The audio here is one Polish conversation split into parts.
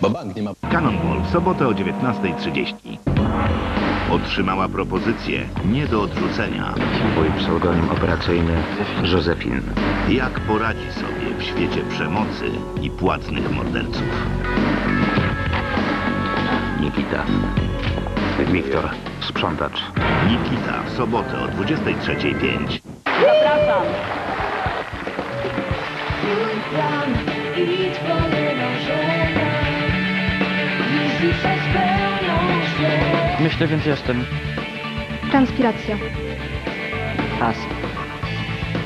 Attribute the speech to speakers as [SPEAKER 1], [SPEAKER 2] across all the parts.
[SPEAKER 1] bo bank nie ma...
[SPEAKER 2] Cannonball w sobotę o 19.30. Otrzymała propozycję nie do odrzucenia.
[SPEAKER 3] Mój pseudonim operacyjny Józefin.
[SPEAKER 2] Jak poradzi sobie w świecie przemocy i płatnych morderców.
[SPEAKER 3] Nikita. Wiktor. Sprzątacz.
[SPEAKER 2] Nikita w sobotę o 23.05.
[SPEAKER 4] Idź
[SPEAKER 5] Myślę, więc jestem.
[SPEAKER 6] Transpiracja.
[SPEAKER 5] Pas.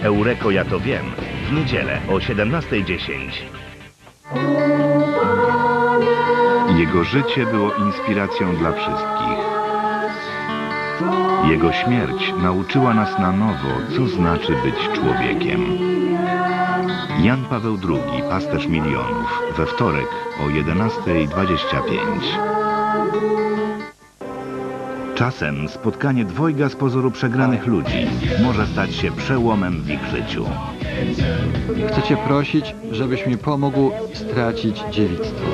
[SPEAKER 2] Eureko ja to wiem. W niedzielę o 17.10. Jego życie było inspiracją dla wszystkich. Jego śmierć nauczyła nas na nowo, co znaczy być człowiekiem. Jan Paweł II, pasterz milionów, we wtorek o 11.25. Czasem spotkanie dwojga z pozoru przegranych ludzi może stać się przełomem w ich życiu.
[SPEAKER 7] Chcę cię prosić, żebyś mi pomógł stracić dziewictwo.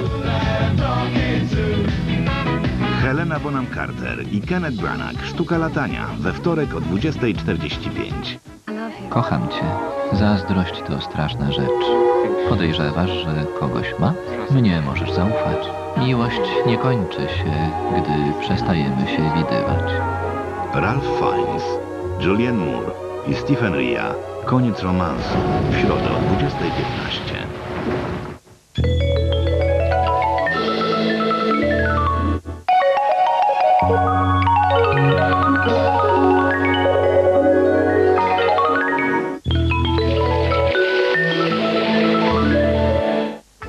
[SPEAKER 2] Helena Bonham Carter i Kenneth Branagh, Sztuka latania, we wtorek o 20.45.
[SPEAKER 8] Kocham cię. Zazdrość to straszna rzecz. Podejrzewasz, że kogoś ma? Mnie możesz zaufać. Miłość nie kończy się, gdy przestajemy się widywać.
[SPEAKER 2] Ralph Fiennes, Julianne Moore i Stephen Ria. Koniec romansu w środę o 20.15.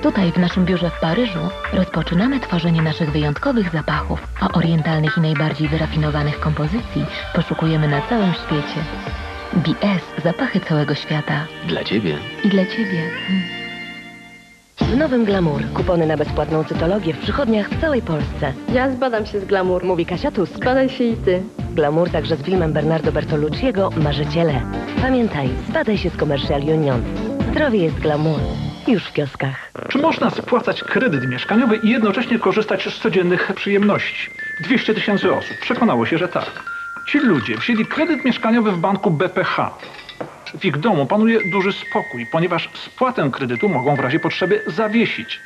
[SPEAKER 9] Tutaj w naszym biurze w Paryżu rozpoczynamy tworzenie naszych wyjątkowych zapachów, a orientalnych i najbardziej wyrafinowanych kompozycji poszukujemy na całym świecie. BS zapachy całego świata
[SPEAKER 8] Dla ciebie.
[SPEAKER 9] i dla ciebie.
[SPEAKER 10] W nowym Glamour. Kupony na bezpłatną cytologię w przychodniach w całej Polsce.
[SPEAKER 6] Ja zbadam się z glamour.
[SPEAKER 10] Mówi Kasia Tusk.
[SPEAKER 6] Badaj się i ty.
[SPEAKER 10] Glamour także z filmem Bernardo Bertolucciego Marzyciele. Pamiętaj, spadaj się z Commercial Union. Zdrowie jest glamour. Już w kioskach.
[SPEAKER 11] Czy można spłacać kredyt mieszkaniowy i jednocześnie korzystać z codziennych przyjemności? 200 tysięcy osób przekonało się, że tak. Ci ludzie wzięli kredyt mieszkaniowy w banku BPH. W ich domu panuje duży spokój, ponieważ spłatę kredytu mogą w razie potrzeby zawiesić.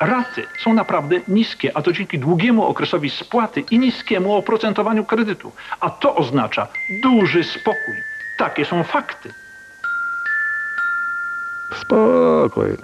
[SPEAKER 11] Raty są naprawdę niskie, a to dzięki długiemu okresowi spłaty i niskiemu oprocentowaniu kredytu. A to oznacza duży spokój. Takie są fakty.
[SPEAKER 3] Spokój.